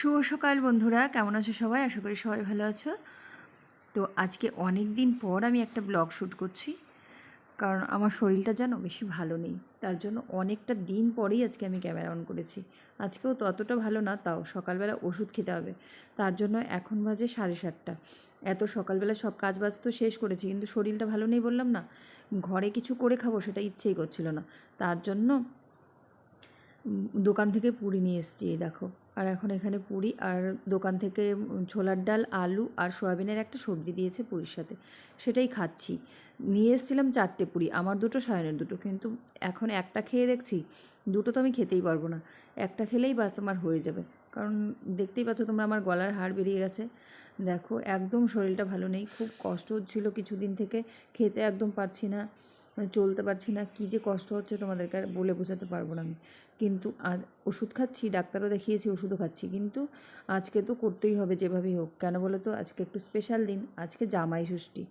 শুভ সকাল বন্ধুরা, কেমন আছো সবাই? আশা করি সবাই ভালো আছো। তো আজকে অনেক দিন পর আমি একটা ব্লগ শ্যুট করছি, কারণ আমার শরীরটা যেন বেশি ভালো নেই। তার জন্য অনেকটা দিন পরেই আজকে আমি ক্যামেরা অন করেছি। আজকেও ততটা ভালো না, তাও সকালবেলা ওষুধ খেতে হবে। তার জন্য এখন বাজে সাড়ে সাতটা। এত সকালবেলা সব কাজ বাজ তো শেষ করেছি, কিন্তু শরীরটা ভালো নেই বললাম না, ঘরে কিছু করে খাব সেটা ইচ্ছেই করছিল না। তার জন্য দোকান থেকে পুরি নিয়ে এসেছি দেখো। আর এখন এখানে পুরি আর দোকান থেকে ছোলার ডাল, আলু আর সয়াবিনের একটা সবজি দিয়েছে পুরীর সাথে। সেটাই খাচ্ছি। নিয়ে এসেছিলাম চারটে পুরি, আমার দুটো, সায়নের দুটো। কিন্তু এখন একটা খেয়ে দেখছি, দুটো তো আমি খেতেই পারব না। একটা খেলেই বাস আমার হয়ে যাবে। কারণ দেখতেই পাচ্ছ তোমরা আমার গলার হাড় বেরিয়ে গেছে। দেখো, একদম শরীরটা ভালো নেই। খুব কষ্ট হচ্ছিল কিছুদিন থেকে, খেতে একদম পারছি না। মানে চলতে পারছি না, কী যে কষ্ট হচ্ছে তোমাদেরকে আর বলে বোঝাতে পারব না আমি। কিন্তু আজ ওষুধ খাচ্ছি, ডাক্তারও দেখিয়েছি ওষুধও খাচ্ছি, কিন্তু আজকে তো করতেই হবে যেভাবেই হোক। কেন বলো তো? আজকে একটু স্পেশাল দিন, আজকে জামাই ষষ্ঠী।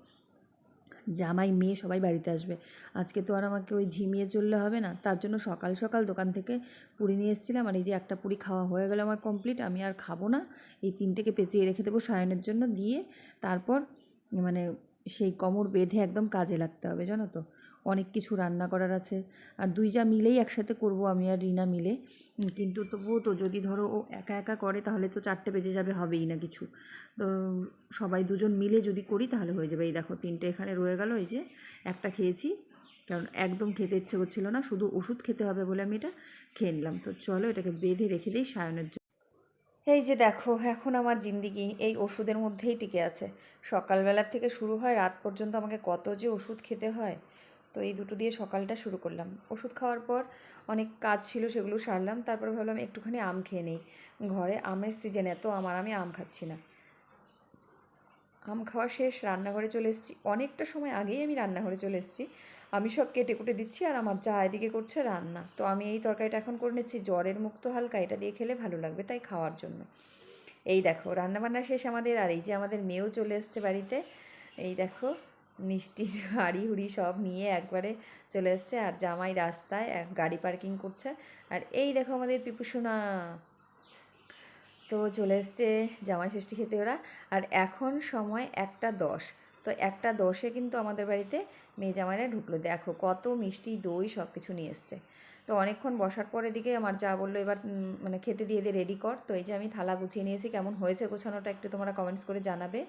জামাই, মেয়ে সবাই বাড়িতে আসবে। আজকে তো আর আমাকে ওই ঝিমিয়ে চললে হবে না। তার জন্য সকাল সকাল দোকান থেকে পুরি নিয়ে এসেছিলাম, আর এই যে একটা পুরি খাওয়া হয়ে গেল আমার কমপ্লিট আমি আর খাব না। এই তিনটেকে পেঁচিয়ে রেখে দেবো সায়নের জন্য, দিয়ে তারপর মানে সেই কোমর বেঁধে একদম কাজে লাগতে হবে, জানো তো? অনেক কিছু রান্না করার আছে। আর দুই যা মিলেই একসাথে করব আমি আর রিনা মিলে। কিন্তু তবুও তো যদি ধরো ও একা একা করে, তাহলে তো চারটে বেজে যাবে, হবেই না কিছু। তো সবাই দুজন মিলে যদি করি, তাহলে হয়ে যাবে। এই দেখো, তিনটে এখানে রয়ে গেল, এই যে একটা খেয়েছি। কারণ একদম খেতে ইচ্ছে করছিল না, শুধু ওষুধ খেতে হবে বলে আমি এটা খেয়ে নিলাম। তো চলো, এটাকে বেঁধে রেখে দিই সায়নের জন্য। এই যে দেখো, এখন আমার জিন্দিগি এই ওষুধের মধ্যেই টিকে আছে। সকালবেলার থেকে শুরু হয়, রাত পর্যন্ত আমাকে কত যে ওষুধ খেতে হয়। তো এই দুটো দিয়ে সকালটা শুরু করলাম। ওষুধ খাওয়ার পর অনেক কাজ ছিল, সেগুলো সারলাম। তারপর ভাবলাম একটুখানি আম খেয়ে নেই। ঘরে আমের সিজন এত আমার আমি আম খাচ্ছি না। আম খাওয়া শেষ, রান্নাঘরে চলে এসেছি। অনেকটা সময় আগেই আমি রান্নাঘরে চলে এসেছি। আমি সব কেটে কুটে দিচ্ছি আর আমার যা এদিকে করছে রান্না। তো আমি এই তরকারিটা এখন করে নিচ্ছি। জ্বরের মুক্ত হালকা, এটা দিয়ে খেলে ভালো লাগবে তাই খাওয়ার জন্য। এই দেখো, রান্নাবান্না শেষ আমাদের আর এই যে আমাদের মেয়েও চলে এসছে বাড়িতে। এই দেখো মিষ্টির হাড়ি, হুড়ি সব নিয়ে একবারে চলে এসছে। আর জামাই রাস্তায়, গাড়ি পার্কিং করছে। আর এই দেখো আমাদের পিপুসোনা তো চলে এসছে জামাই ষষ্ঠী খেতে ওরা। আর এখন সময় একটা দশ। তো একটা দশে কিন্তু আমাদের বাড়িতে মেয়ে জামাইরা ঢুকলো। দেখো কত মিষ্টি দই সব কিছু নিয়ে এসছে। তো অনেকক্ষণ বসার পরে দিকে আমার যা বলল এবার মানে খেতে দিয়ে দিয়ে রেডি কর। তো এই যে আমি থালা গুছিয়ে নিয়েছি কেমন হয়েছে গোছানোটা একটু তোমরা কমেন্টস করে জানাবে।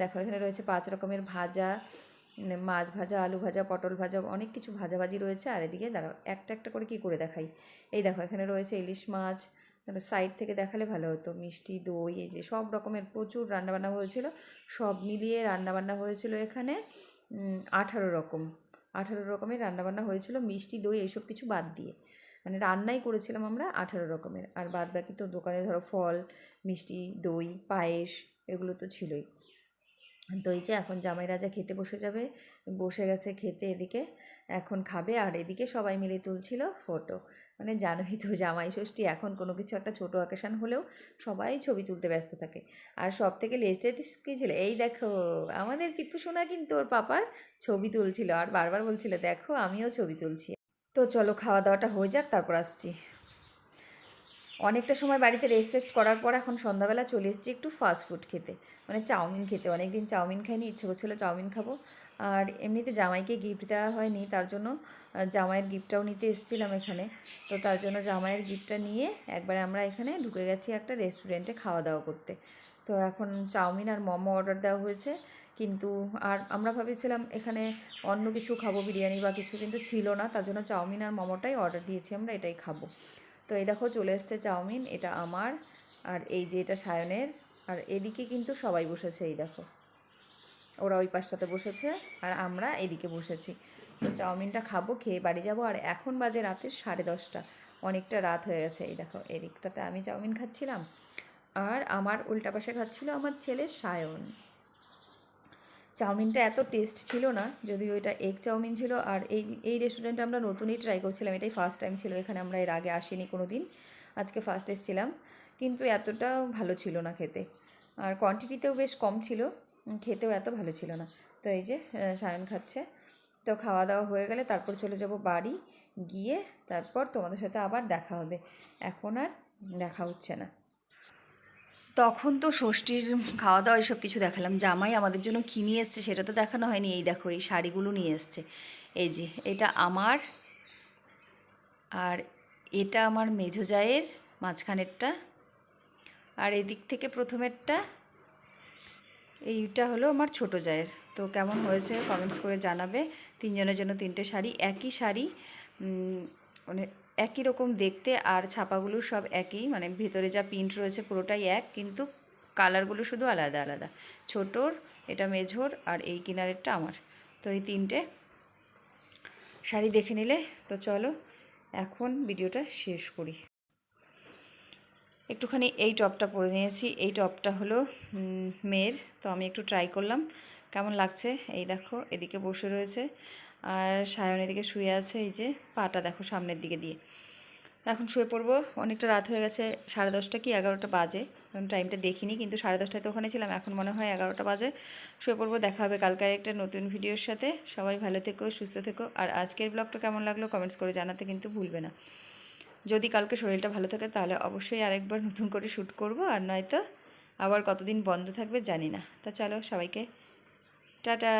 দেখো এখানে রয়েছে পাঁচ রকমের ভাজা উম, মাছ ভাজা আলু ভাজা পটল ভাজা অনেক কিছু ভাজাভাজি রয়েছে। আর এদিকে দাঁড়াও একটা একটা করে কি করে দেখাই? এই দেখো এখানে রয়েছে ইলিশ মাছ তাহলে সাইড থেকে দেখালে ভালো হতো। মিষ্টি, দই, এই যে সব রকমের প্রচুর রান্নাবান্না হয়েছিল। সব মিলিয়ে রান্নাবান্না হয়েছিল এখানে আঠারো রকম। আঠারো রকমের রান্নাবান্না হয়েছিল। মিষ্টি, দই এইসব কিছু বাদ দিয়ে। মানে রান্নাই করেছিলাম আমরা আঠারো রকমের। আর বাদ বাকি তো দোকানে ধরো ফল, মিষ্টি, দই, পায়েস এগুলো তো ছিলই। তো এই যে এখন জামাই রাজা খেতে বসে যাবে, বসে গেছে খেতে এদিকে, এখন খাবে আর এদিকে সবাই মিলে তুলছিল ফটো মানে জানোই তো জামাই ষষ্ঠী, এখন কোনো কিছু একটা ছোটো অকেশান হলেও সবাই ছবি তুলতে ব্যস্ত থাকে। আর সব থেকে লেস্টেস্ট কী ছিল? এই দেখো, আমাদের পিপু সোনা কিন্তু ওর পাপার ছবি তুলছিল। আর বারবার বলছিল, দেখো, আমিও ছবি তুলছি। তো চলো খাওয়া দাওয়াটা হয়ে যাক, তারপর আসছি। অনেকটা সময় বাড়িতে রেস্ট টেস্ট করার পর এখন সন্ধ্যাবেলা চলে এসেছি একটু ফাস্ট ফুড খেতে। মানে চাউমিন খেতে। অনেক দিন চাউমিন খাইনি, ইচ্ছে করছিল চাউমিন খাব। আর এমনিতে জামাইকে গিফট দেওয়া হয়নি, তার জন্য জামাইয়ের গিফটটাও নিতে এসেছিলাম এখানে। তো তার জন্য জামাইয়ের গিফটটা নিয়ে একবারে আমরা এখানে ঢুকে গেছি একটা রেস্টুরেন্টে খাওয়া দাওয়া করতে। তো এখন চাউমিন আর মোমো অর্ডার দেওয়া হয়েছে। কিন্তু আর আমরা ভেবেছিলাম এখানে অন্য কিছু খাব, বিরিয়ানি বা কিছু, কিন্তু ছিল না। তার জন্য চাউমিন আর মোমোটাই অর্ডার দিয়েছি আমরা, এটাই খাব। তো এই দেখো চলে এসছে চাউমিন, এটা আমার আর এই যে এটা সায়নের। আর এদিকে কিন্তু সবাই বসেছে, এই দেখো। ওরা ওই পাশটাতে বসেছে আর আমরা এদিকে বসেছি। তো চাউমিনটা খাব, খেয়ে বাড়ি যাব। আর এখন বাজে রাতের সাড়ে দশটা। অনেকটা রাত হয়ে গেছে, এই দেখো, এদিকটাতে আমি চাউমিন খাচ্ছিলাম। আর আমার উল্টা পাশে খাচ্ছিল আমার ছেলে সায়ন। চাউমিনটা এত টেস্ট ছিল না, যদিও এটা এগ চাউমিন ছিল, আর এই এই রেস্টুরেন্টে আমরা নতুনই ট্রাই করছিলাম, এটাই ফার্স্ট টাইম ছিল, এখানে আমরা এর আগে আসিনি কোনো দিন আজকে ফার্স্ট এসেছিলাম, কিন্তু এতটা ভালো ছিল না খেতে, আর কোয়ান্টিটিতেও বেশ কম ছিল খেতেও এত ভালো ছিল না, তো এই যে সায়ন খাচ্ছে, তো খাওয়া দাওয়া হয়ে গেলে তারপর চলে যাব বাড়ি, গিয়ে তারপর তোমাদের সাথে আবার দেখা হবে, এখন আর দেখা হচ্ছে না। তখন তো ষষ্ঠীর খাওয়া দাওয়া এসব কিছু দেখালাম। জামাই আমাদের জন্য কী নিয়ে এসছে সেটা তো দেখানো হয়নি। এই দেখো, এই শাড়িগুলো নিয়ে এসছে। এই যে, এটা আমার আর এটা আমার মেঝো জায়ের মাঝখানেরটা। আর এদিক থেকে প্রথমেরটা, এইটা হলো আমার ছোট জায়ের। তো কেমন হয়েছে কমেন্টস করে জানাবে। তিনজনের জন্য তিনটে শাড়ি, একই শাড়ি মানে একই রকম দেখতে আর ছাপাগুলো সব একই মানে ভেতরে যা প্রিন্ট রয়েছে পুরোটাই এক, কিন্তু কালারগুলো শুধু আলাদা আলাদা। ছোটোর, এটা মেঝোর আর এই কিনারেরটা আমার। তো এই তিনটে। শাড়ি দেখে নিলে? তো চলো, এখন ভিডিওটা শেষ করি। একটুখানি এই টপটা পরে নিয়েছি। এই টপটা হলো মেয়ের। তো আমি একটু ট্রাই করলাম। কেমন লাগছে? এই দেখো, এদিকে বসে রয়েছে। আর সায়ন এদিকে শুয়ে আছে, এই যে পাটা দেখো সামনের দিকে দিয়ে। এখন শুয়ে পড়ব, অনেকটা রাত হয়ে গেছে, সাড়ে দশটা কি এগারোটা বাজে, এখন টাইমটা দেখিনি, কিন্তু সাড়ে দশটায় তো ওখানে ছিলাম, এখন মনে হয় এগারোটা বাজে। শুয়ে পড়ব, দেখা হবে কালকের একটা নতুন ভিডিওর সাথে। সবাই ভালো থেকো, সুস্থ থেকো, আর আজকের ব্লগটা কেমন লাগল কমেন্টস করে জানাতে কিন্তু ভুলবে না। যদি কালকে শরীরটা ভালো থাকে তাহলে অবশ্যই আরেকবার নতুন করে শ্যুট করব, আর নয়তো আবার কতদিন বন্ধ থাকবে জানি না। তা চলো সবাইকে, টাটা।